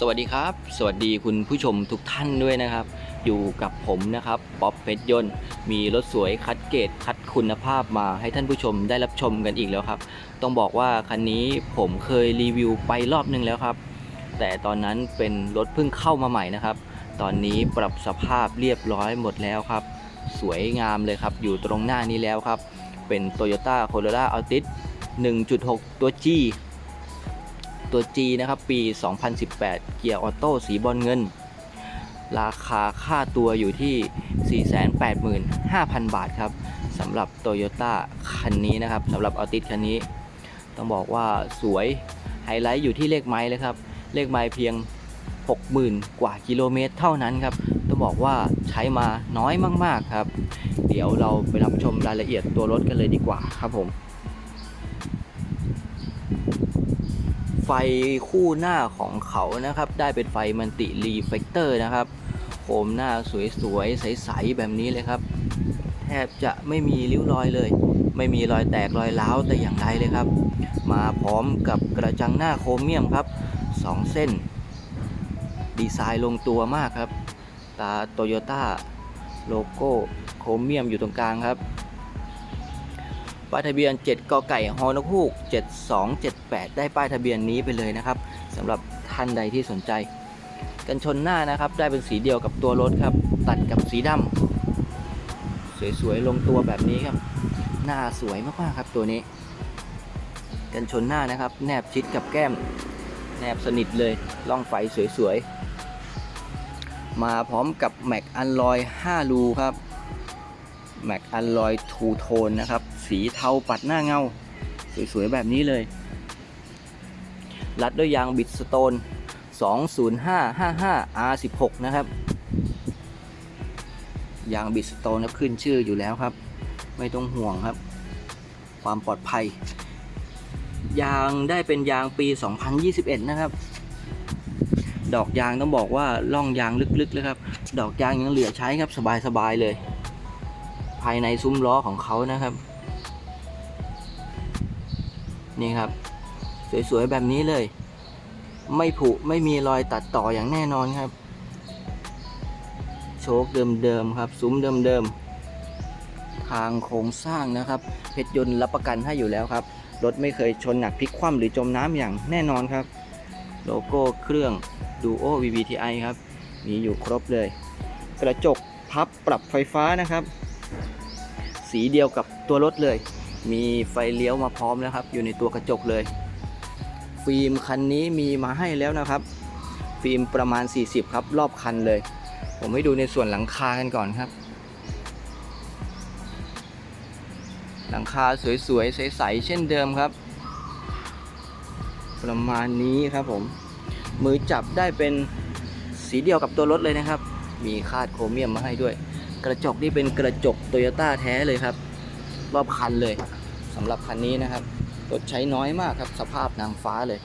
สวัสดีครับ สวัสดีคุณผู้ชมทุกท่านด้วยนะครับ อยู่กับผมนะครับป๊อปเพชรยนต์ มีรถสวยคัดเกรดคัดคุณภาพมาให้ท่านผู้ชมได้รับชมกันอีกแล้วครับ ต้องบอกว่าคันนี้ผมเคยรีวิวไปรอบนึงแล้วครับ แต่ตอนนั้นเป็นรถเพิ่งเข้ามาใหม่นะครับ ตอนนี้ปรับสภาพเรียบร้อยหมดแล้วครับ สวยงามเลยครับ อยู่ตรงหน้านี้แล้วครับ เป็น Toyota Corolla Altis 1.6 ตัว G ตัว G นะครับปี 2018 เกียร์ออโต้สีบอลเงิน ราคาค่าตัวอยู่ที่ 485,000 บาทครับสำหรับ Toyota คันนี้นะครับสำหรับ Altis คันนี้ ต้องบอกว่าสวยไฮไลท์อยู่ที่เลขไม้เลยครับ เลขไม้เพียง 60,000 กว่ากิโลเมตรเท่านั้นครับต้องบอกว่าใช้มาน้อยมาก ๆ ครับ เดี๋ยวเราไปรับชมรายละเอียดตัวรถกันเลยดีกว่าครับผม ไฟคู่หน้าของเขานะครับ ได้เป็นไฟมันติรีเฟกเตอร์นะครับโคมหน้าสวยๆ ใสๆ แบบนี้เลยครับ แทบจะไม่มีริ้วรอยเลย ไม่มีรอยแตกรอยร้าวแต่อย่างใดเลยครับ มาพร้อมกับกระจังหน้าโครเมียมครับ 2 เส้น ดีไซน์ลงตัวมากครับ ตาโตโยต้าโลโก้โครเมียมอยู่ตรงกลางครับ ป้ายทะเบียน 7กไก่ฮอนกฮูก 7278 ได้ป้ายทะเบียนนี้ไปเลยนะครับสำหรับท่านใดที่สนใจ กันชนหน้านะครับ ได้เป็นสีเดียวกับตัวรถครับ ตัดกับสีดำสวยๆลงตัวแบบนี้ครับ หน้าสวยมากๆครับตัวนี้ กันชนหน้านะครับ แนบชิดกับแก้ม แนบสนิทเลยล่องไฟสวยๆมาพร้อมกับแม็กอันลอย 5 รูครับ แม็กอันลอยทูโทนนะครับ สีเทาปัดหน้าเงา สวย ๆ แบบนี้เลย รัดด้วยยางบิดสโตน 20555 R16 นะครับ ยางบิดสโตนครับขึ้นชื่ออยู่แล้วครับ ไม่ต้องห่วงครับ ความปลอดภัย ยางได้เป็นยางปี 2021 นะครับดอกยางต้องบอกว่าล่องยางลึกๆเลยครับ ดอกยางยังเหลือใช้ครับสบายๆเลย ภายในซุ้มล้อของเขานะครับ นี่ครับ สวยๆ แบบนี้เลย ไม่ผุไม่มีรอยตัดต่ออย่างแน่นอนครับ โชคเดิมๆครับ ซุ้มเดิมๆ ทางโครงสร้างนะครับ เพชรยนต์รับประกันให้อยู่แล้วครับ รถไม่เคยชนหนักพลิกคว่ำหรือจมน้ำอย่างแน่นอนครับ โลโก้เครื่อง Duo VVTi ครับ มีอยู่ครบเลย กระจกพับปรับไฟฟ้านะครับ สีเดียวกับตัวรถเลย มีไฟเลี้ยวมาพร้อมแล้วครับ อยู่ในตัวกระจกเลย ฟิล์มคันนี้มีมาให้แล้วนะครับ ฟิล์มประมาณ 40 ครับ รอบคันเลย ผมให้ดูในส่วนหลังคากันก่อนครับ หลังคาสวยๆ ใสๆ เช่นเดิมครับ ประมาณนี้ครับผม มือจับได้เป็นสีเดียวกับตัวรถเลยนะครับ มีคาดโครเมียมมาให้ด้วย กระจกนี่เป็นกระจกโตโยต้าแท้เลยครับ รอบคันเลยสำหรับคันนี้นะครับรถใช้น้อยมากครับ สภาพนางฟ้าเลย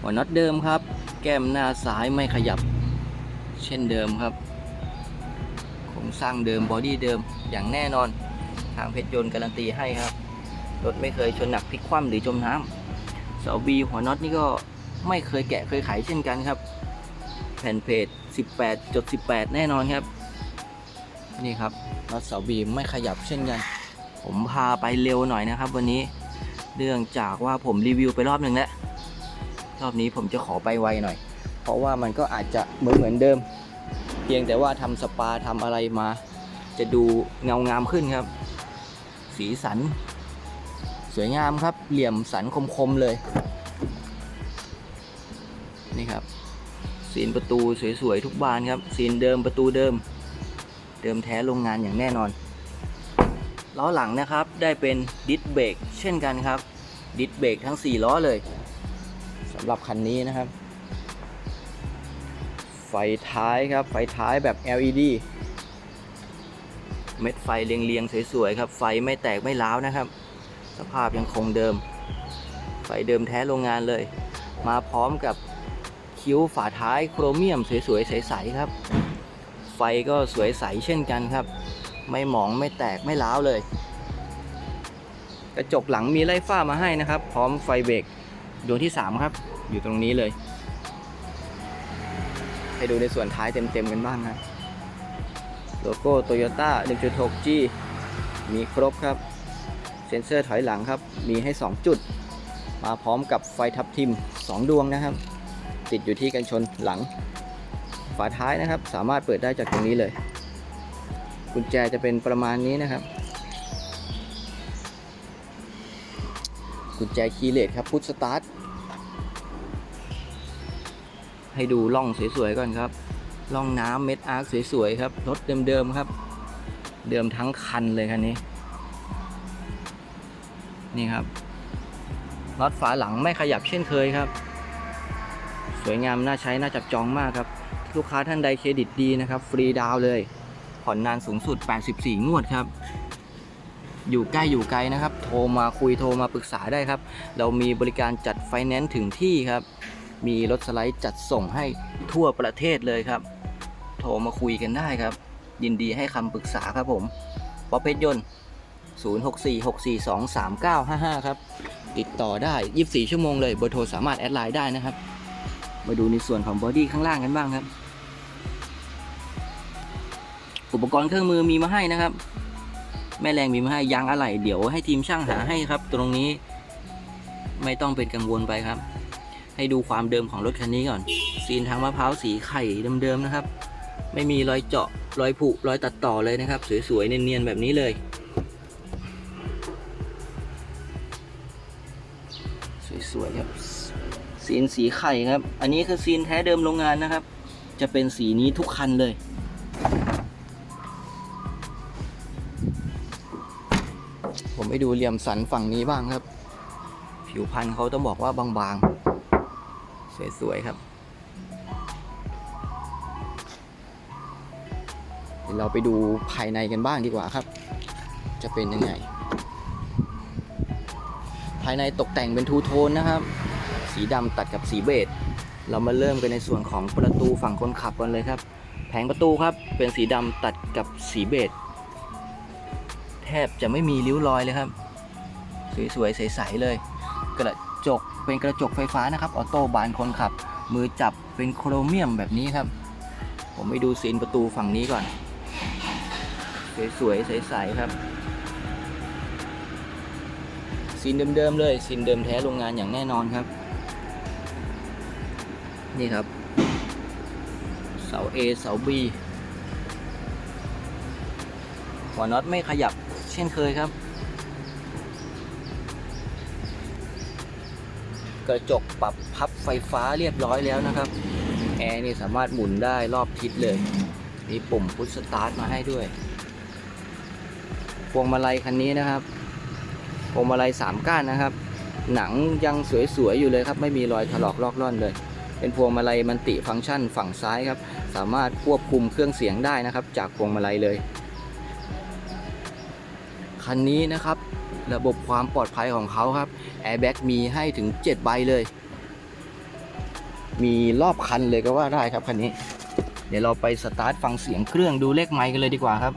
หัวน็อตเดิมครับ แก้มหน้าซ้ายไม่ขยับ เช่นเดิมครับโครงสร้างเดิมบอดี้เดิมอย่างแน่นอน ทางเพชรยนต์การันตีให้ครับรถไม่เคยชนหนักพลิกคว่ำหรือจมน้ำเสาบีหัวน็อตนี่ก็ไม่เคยแกะเคยไขเช่นกันครับ แผ่นเพจ 18.18 แน่นอนครับ นี่ครับน็อตเสาบีมไม่ขยับเช่นกัน ผมพาไปเร็วหน่อยนะครับ วันนี้เนื่องจากว่าผมรีวิวไปรอบหนึ่งแล้ว รอบนี้ผมจะขอไปไวหน่อย เพราะว่ามันก็อาจจะเหมือนเหมือนเดิม เพียงแต่ว่าทำสปาทำอะไรมา จะดูเงางามขึ้นครับ สีสัน สวยงามครับเหลี่ยมสันคมๆเลย ซีนประตูสวยๆทุกบานครับซีนเดิมประตูเดิม เดิมแท้โรงงานอย่างแน่นอนล้อหลังนะครับได้เป็นดิสเบรกเช่นกันครับ ดิสเบรกทั้ง 4 ล้อเลยสำหรับคันนี้นะครับ ไฟท้ายครับ ไฟท้ายแบบ LED เม็ดไฟเรียงๆสวยๆครับ ไฟไม่แตกไม่ร้าวนะครับ สภาพยังคงเดิม ไฟเดิมแท้โรงงานเลย มาพร้อมกับ คิ้วฝาท้ายโครเมียมสวยๆใสๆครับ ไฟก็สวยใสเช่นกันครับ ไม่หมองไม่แตกไม่ร้าวเลย กระจกหลังมีไล่ฝ้ามาให้นะครับ พร้อมไฟเบรกดวงที่ 3 ครับ อยู่ตรงนี้เลย ให้ดูในส่วนท้ายเต็มๆกันบ้างครับโลโก้โตโยต้า 1.6G มีครบครับ เซ็นเซอร์ถอยหลังครับ มีให้ 2 จุด มาพร้อมกับไฟทับทิม 2 ดวงนะครับ ติดอยู่ที่กันชนหลัง ฝาท้ายนะครับ สามารถเปิดได้จากตรงนี้เลย กุญแจจะเป็นประมาณนี้นะครับ กุญแจคีย์เลสครับพุทสตาร์ทให้ดูล่องสวยๆก่อนครับล่องน้ำเม็ดอาร์คสวยๆครับรถเดิมๆครับ เดิมทั้งคันเลยคันนี้ นี่ครับน็อตฝาหลังไม่ขยับเช่นเคยครับ สวยงามน่าใช้น่าจับจองมากครับ ลูกค้าท่านใดเครดิตดีนะครับ ฟรีดาวเลย ผ่อนนานสูงสุด 84 งวดครับ อยู่ใกล้อยู่ไกลนะครับ โทรมาคุยโทรมาปรึกษาได้ครับ เรามีบริการจัดไฟแนนซ์ถึงที่ครับ มีรถสไลด์จัดส่งให้ทั่วประเทศเลยครับ โทรมาคุยกันได้ครับ ยินดีให้คำปรึกษาครับผมป๊อปเพชรยนต์0646423955 ครับ ติดต่อได้ 24 ชั่วโมงเลยเบอร์โทรสามารถแอดไลน์ได้นะครับ มาดูในส่วนของบอดี้ข้างล่างกันบ้างครับ อุปกรณ์เครื่องมือมีมาให้นะครับ แม่แรงมีมาให้ยางอะไหล่เดี๋ยวให้ทีมช่างหาให้ครับ ตรงนี้ไม่ต้องเป็นกังวลไปครับ ให้ดูความเดิมของรถคันนี้ก่อน ซีนทางมะพร้าวสีไข่เดิมๆนะครับ ไม่มีรอยเจาะรอยผุรอยตัดต่อเลยนะครับ สวยๆเนียนๆแบบนี้เลย ซีนสีไข่ครับ อันนี้คือซีนแท้เดิมโรงงานนะครับ จะเป็นสีนี้ทุกคันเลย ผมไปดูเหลี่ยมสันฝั่งนี้บ้างครับ ผิวพันธุ์เขาต้องบอกว่าบางๆ สวยๆครับเดี๋ยวเราไปดูภายในกันบ้างดีกว่าครับ จะเป็นยังไง ภายในตกแต่งเป็นทูโทนนะครับ สีดำตัดกับสีเบจเรามาเริ่มกันในส่วนของประตูฝั่งคนขับกันเลยครับ แผงประตูครับเป็นสีดำตัดกับสีเบจแทบจะไม่มีริ้วรอยเลยครับ สวยๆใสๆเลย กระจกเป็นกระจกไฟฟ้านะครับออโต้บานคนขับ มือจับเป็นโครเมียมแบบนี้ครับ ผมไปดูซีนประตูฝั่งนี้ก่อน สวยๆใสๆครับซีนเดิมๆเลยซีนเดิมแท้โรงงานอย่างแน่นอนครับ นี่ครับ เสา A เสา B หัวน็อตไม่ขยับเช่นเคยครับ กระจกปรับพับไฟฟ้าเรียบร้อยแล้วนะครับ แอร์นี่สามารถหมุนได้รอบทิศเลย มีปุ่มพุชสตาร์ทมาให้ด้วยพวงมาลัยคันนี้นะครับพวงมาลัยสามก้านนะครับ หนังยังสวยๆอยู่เลยครับ ไม่มีรอยถลอกลอกล่อนเลย เป็นพวงมาลัยมันติฟังก์ชันฝั่งซ้ายครับ สามารถควบคุมเครื่องเสียงได้นะครับ จากพวงมาลัยเลย คันนี้นะครับ ระบบความปลอดภัยของเขาครับแอร์แบ็กมีให้ถึง 7 ใบเลย มีรอบคันเลยก็ว่าได้ครับคันนี้ เดี๋ยวเราไปสตาร์ทฟังเสียงเครื่องดูเลขไมค์กันเลยดีกว่าครับ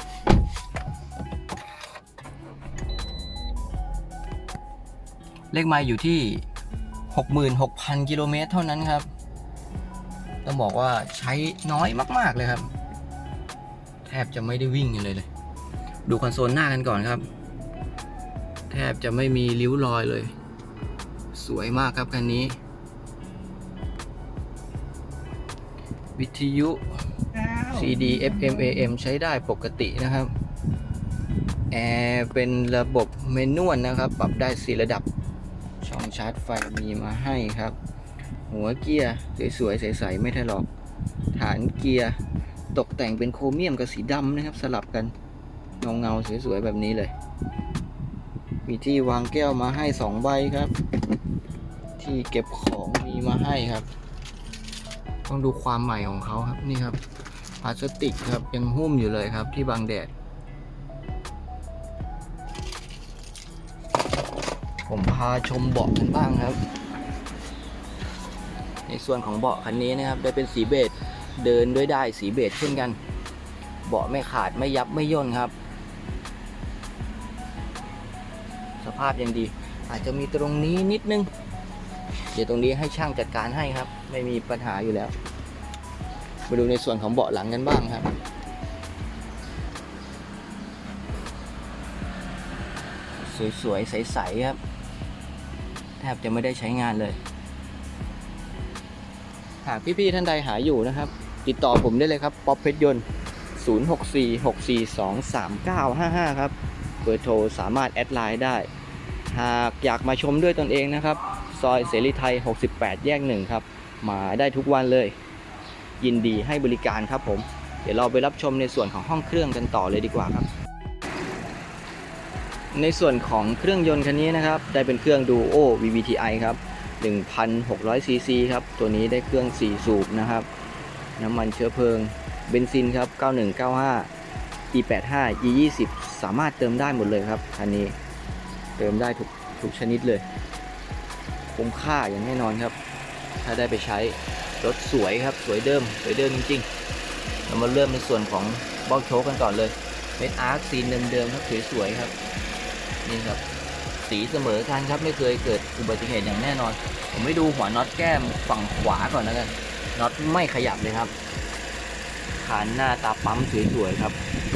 เลขไมล์อยู่ที่ 66,000 กิโลเมตรเท่านั้นครับ ต้องบอกว่าใช้น้อยมาก ๆ เลยครับ แทบจะไม่ได้วิ่งกันเลยเลย ดูคอนโซลหน้ากันก่อนครับ แทบจะไม่มีริ้วรอยเลย สวยมากครับคันนี้ วิทยุ CD FM AM ใช้ได้ปกตินะครับ แอร์เป็นระบบเมนวลนะครับ ปรับได้สีระดับ ช่องชาร์จไฟมีมาให้ครับ หัวเกียร์สวยๆใสๆไม่ถลอก ฐานเกียร์ตกแต่งเป็นโครเมียมกับสีดำนะครับ สลับกันเงาๆสวยๆแบบนี้เลย มีที่วางแก้วมาให้2ใบครับ ที่เก็บของมีมาให้ครับ ต้องดูความใหม่ของเขาครับนี่ครับพลาสติกครับยังหุ้มอยู่เลยครับที่บังแดด ผมพาชมเบาะกันบ้างครับ ส่วนของเบาะคันนี้นะครับได้เป็นสีเบจเดินด้วยได้สีเบจเช่นกัน เบาะไม่ขาดไม่ยับไม่ย่นครับ สภาพยังดี อาจจะมีตรงนี้นิดนึง เดี๋ยวตรงนี้ให้ช่างจัดการให้ครับ ไม่มีปัญหาอยู่แล้วมาดูในส่วนของเบาะหลังกันบ้างครับสวยๆ ใส ๆ ครับ แทบจะไม่ได้ใช้งานเลย หากพี่ๆท่านใดหาอยู่นะครับ ติดต่อผมได้เลยครับป๊อปเพชรยนต์ 0646423955 ครับเบอร์โทรสามารถแอดไลน์ได้ หากอยากมาชมด้วยตนเองนะครับ ซอยเสรีไทย 68 แยกหนึ่งครับ มาได้ทุกวันเลย ยินดีให้บริการครับผม เดี๋ยวเราไปรับชมในส่วนของห้องเครื่องกันต่อเลยดีกว่าครับ ในส่วนของเครื่องยนต์คันนี้นะครับ ได้เป็นเครื่อง Duo VVTi ครับ 1,600ซีซีครับ ตัวนี้ได้เครื่อง 4 สูบนะครับ น้ำมันเชื้อเพลิง เบนซินครับ 9195 E85 E20 สามารถเติมได้หมดเลยครับคันนี้เติมได้ทุกทุกชนิดเลยคุ้มค่าอย่างแน่นอนครับ ถ้าได้ไปใช้รถสวยครับ สวยเดิม สวยเดิมจริงๆ เรามาเริ่มในส่วนของเบ้าโชคกันก่อนเลย เม็ดอาร์คซีนเดิมๆครับสวยๆครับ นี่ครับ สีเสมอกันครับไม่เคยเกิดอุบัติเหตุอย่างแน่นอน ผมไม่ดูหัวน็อตแก้มฝั่งขวาก่อนนะกันน็อตไม่ขยับเลยครับขานหน้าตาปั๊มสวยๆครับ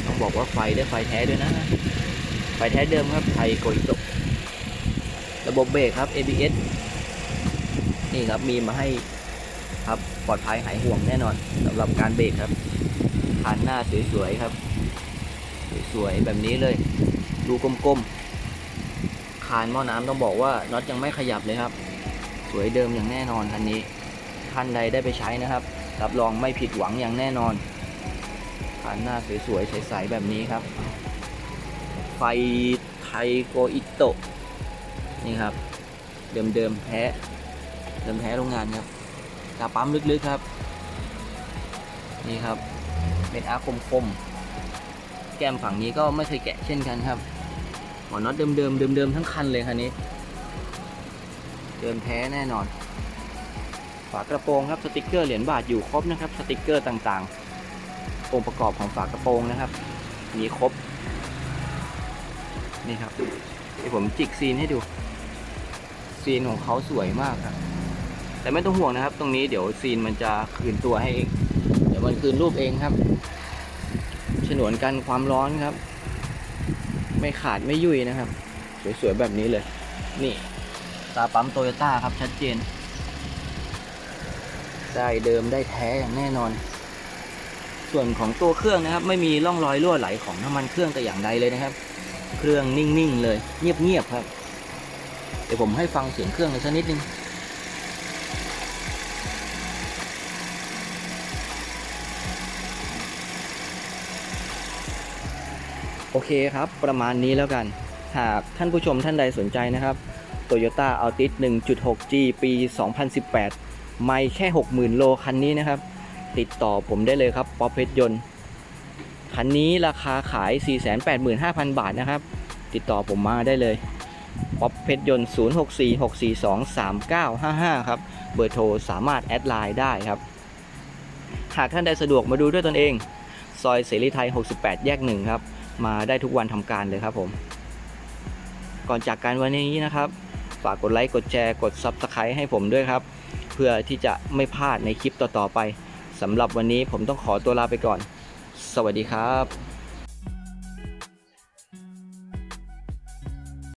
ต้องบอกว่าไฟได้ไฟแท้ด้วยนะ ไฟแท้เดิมครับไทยโกอิโตะระบบเบรกครับ ABS นี่ครับมีมาให้ครับปลอดภัยหายห่วงแน่นอนสำหรับการเบรกครับขานหน้าสวยๆครับ สวยๆแบบนี้เลย ดูกลมๆ คานหม้อน้ำต้องบอกว่าน็อตยังไม่ขยับเลยครับ สวยเดิมอย่างแน่นอนคันนี้ท่านใดได้ไปใช้นะครับรับรองไม่ผิดหวังอย่างแน่นอนคานหน้าสวยๆใสๆแบบนี้ครับ ไฟไทโกอิโตะนี่ครับ เดิมๆแท้เดิมแท้โรงงานครับตาปั๊มลึกๆครับ นี่ครับเม็ดอาร์คมๆแก้มฝั่งนี้ก็ไม่เคยแกะเช่นกันครับ หัวน็อตเดิมๆเดิมๆทั้งคันเลยคันนี้ เดิมแท้แน่นอน ฝากระโปรงครับสติกเกอร์เหรียญบาทอยู่ครบนะครับ สติกเกอร์ต่างๆ องค์ประกอบของฝากระโปรงนะครับ มีครบ นี่ครับเดี๋ยวผมจิกซีนให้ดู ซีนของเขาสวยมากครับ แต่ไม่ต้องห่วงนะครับ ตรงนี้เดี๋ยวซีนมันจะคืนตัวให้เอง เดี๋ยวมันคืนรูปเองครับ ฉนวนกันความร้อนครับ ไม่ขาดไม่ยุ่ยนะครับ สวยๆแบบนี้เลย นี่ตาปั๊มโตโยต้าครับชัดเจน ได้เดิมได้แท้อย่างแน่นอน ส่วนของตัวเครื่องนะครับ ไม่มีร่องรอยรั่วไหลของน้ำมันเครื่องแต่อย่างใดเลยนะครับ เครื่องนิ่งๆเลย เงียบๆครับ เดี๋ยวผมให้ฟังเสียงเครื่องกันสักนิดนึง โอเคครับ ประมาณนี้แล้วกัน หากท่านผู้ชมท่านใดสนใจนะครับ Toyota Altis 1.6G ปี 2018 ไม่แค่ 60,000 โลคันนี้นะครับ ติดต่อผมได้เลยครับป๊อปเพชรยนต์ คันนี้ราคาขาย 485,000 บาทนะครับ ติดต่อผมมาได้เลยป๊อปเพชรยนต์ 0646423955 ครับ เบอร์โทรสามารถแอดไลน์ได้ครับ หากท่านใดสะดวกมาดูด้วยตนเอง ซอยเสรีไทย 68 แยกหนึ่งครับ มาได้ทุกวันทำการเลยครับผม ก่อนจากการวันนี้นะครับ ฝากกดไลค์กดแชร์กด Subscribe ให้ผมด้วยครับ เพื่อที่จะไม่พลาดในคลิปต่อๆไปสำหรับวันนี้ผมต้องขอตัวลาไปก่อน สวัสดีครับ